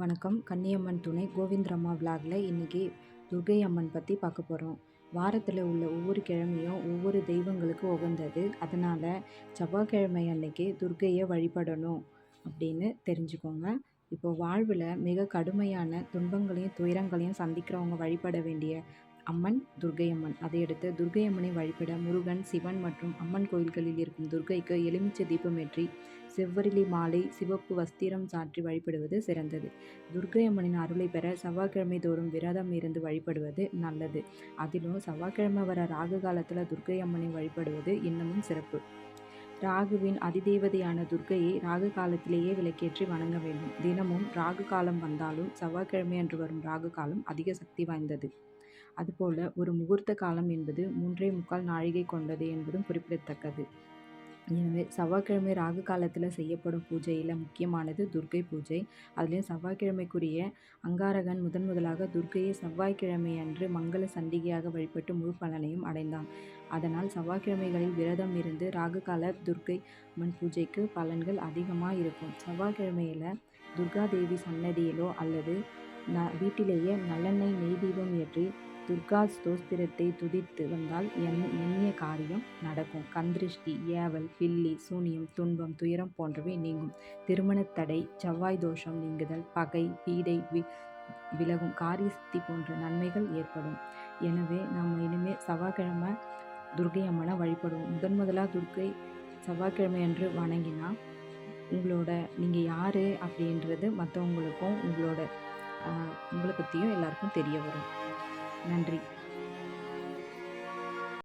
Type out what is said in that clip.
வணக்கம். கன்னியம்மன் துணை கோவிந்தரம்மா விலாகில் இன்றைக்கி துர்கை அம்மன் பற்றி பார்க்க போகிறோம் வாரத்தில் உள்ள ஒவ்வொரு கிழமையும் ஒவ்வொரு தெய்வங்களுக்கு உகந்தது. அதனால் செவ்வாய்க்கிழமை அன்னைக்கு துர்கையை வழிபடணும் அப்படின்னு தெரிஞ்சுக்கோங்க. இப்போ வாழ்வில் மிக கடுமையான துன்பங்களையும் துயரங்களையும் சந்திக்கிறவங்க வழிபட வேண்டிய அம்மன் துர்கை அம்மன் அதையடுத்து துர்கையம்மனை வழிபட முருகன் சிவன் மற்றும் அம்மன் கோயில்களில் இருக்கும் துர்கைக்கு எலுமிச்சை தீபமேற்றி செவ்வரிலி மாலை சிவப்பு வஸ்திரம் சாற்றி வழிபடுவது சிறந்தது. துர்கையம்மனின் அருளை பெற செவ்வாய்க்கிழமை தோறும் விரதம் இருந்து வழிபடுவது நல்லது. அதிலும் செவ்வாய்க்கிழமை வர ராகு காலத்தில் துர்கையம்மனை வழிபடுவது இன்னமும் சிறப்பு. ராகுவின் அதிதேவதையான துர்கையை ராகு காலத்திலேயே விளக்கேற்றி வணங்க வேண்டும். தினமும் ராகு காலம் வந்தாலும் செவ்வாய்க்கிழமை அன்று வரும் ராகு காலம் அதிக சக்தி வாய்ந்தது. அதுபோல ஒரு முகூர்த்த காலம் என்பது மூன்றே முக்கால் நாழிகை கொண்டது என்பதும் குறிப்பிடத்தக்கது. எனவே செவ்வாய்க்கிழமை ராகு காலத்தில் செய்யப்படும் பூஜையில் முக்கியமானது துர்கை பூஜை. அதுலேயும் செவ்வாய்க்கிழமைக்குரிய அங்காரகன் முதன் முதலாக துர்கையை செவ்வாய்க்கிழமை அன்று மங்கள சண்டிகையாக வழிபட்டு முழு பலனையும் அடைந்தான். அதனால் செவ்வாய்க்கிழமைகளில் விரதம் இருந்து ராகு கால துர்கை அம்மன் பூஜைக்கு பலன்கள் அதிகமாக இருக்கும். செவ்வாய்க்கிழமையில் துர்கா தேவி சன்னதியிலோ அல்லது நான் வீட்டிலேயே நல்லெண்ணெய் நெய் தீபம் ஏற்றி துர்கா ஸ்தோஸ்திரத்தை துதித்து வந்தால் என் எண்ணிய காரியம் நடக்கும். கந்திருஷ்டி ஏவல் பில்லி சூனியம் துன்பம் துயரம் போன்றவை நீங்கும். திருமணத்தடை செவ்வாய் தோஷம் நீங்குதல் பகை பீடை வி விலகும் காரியசித்தி போன்ற நன்மைகள் ஏற்படும். எனவே நாம் இனிமேல் செவ்வாய்க்கிழமை துர்கை அம்மனை வழிபடுவோம். முதன் முதலாக துர்கை செவ்வாய்க்கிழமை அன்று வணங்கினா உங்களோட நீங்கள் யார் அப்படின்றது மற்றவங்களுக்கும் உங்களோட உங்களை பற்றியும் எல்லாருக்கும் தெரிய வரும். நன்றி.